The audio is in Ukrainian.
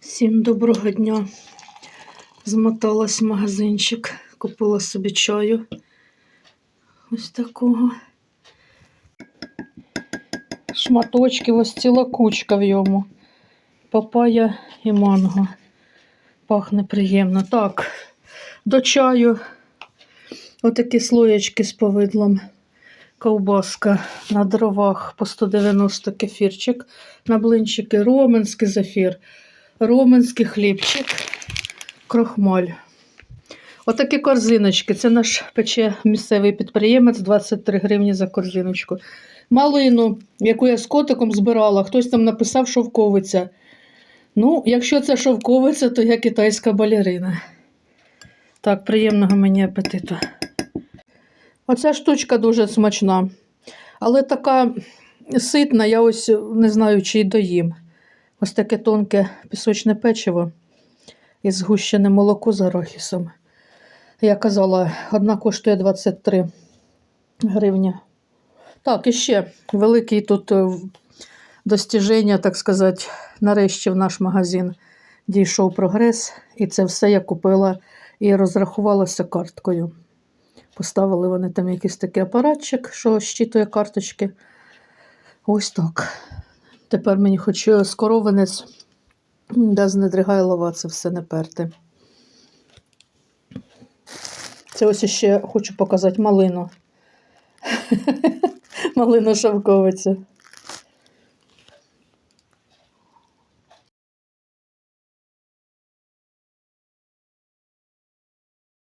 Всім доброго дня. Змоталась в магазинчик, купила собі чаю. Ось такого. Шматочків, ось ціла кучка в йому. Папая і манго. Пахне приємно. Так, до чаю. Отакі слоєчки з повидлом. Ковбаска на дровах по 190 кефірчик. На блинчики роменський зефір. Роменський хлібчик, крохмаль. Отакі корзиночки. Це наш пече місцевий підприємець 23 гривні за корзиночку. Малину, яку я з котиком збирала, хтось там написав шовковиця. Ну, якщо це шовковиця, то я китайська балерина. Так, приємного мені апетиту. Оця штучка дуже смачна, але така ситна, я ось не знаю, чи й доїм. Ось таке тонке пісочне печиво із згущене молоко з арахісом. Я казала, одна коштує 23 гривні. Так, і ще великий тут е, достіження, так сказати, нарешті в наш магазин дійшов прогрес, і це все я купила і розрахувалася карткою. Поставили вони там якийсь такий апаратчик, що щитує карточки. Ось так. Тепер мені хоч скорованець, де з Недригайлова це все не перти. Це ось ще хочу показати малину. Малину шовковицю.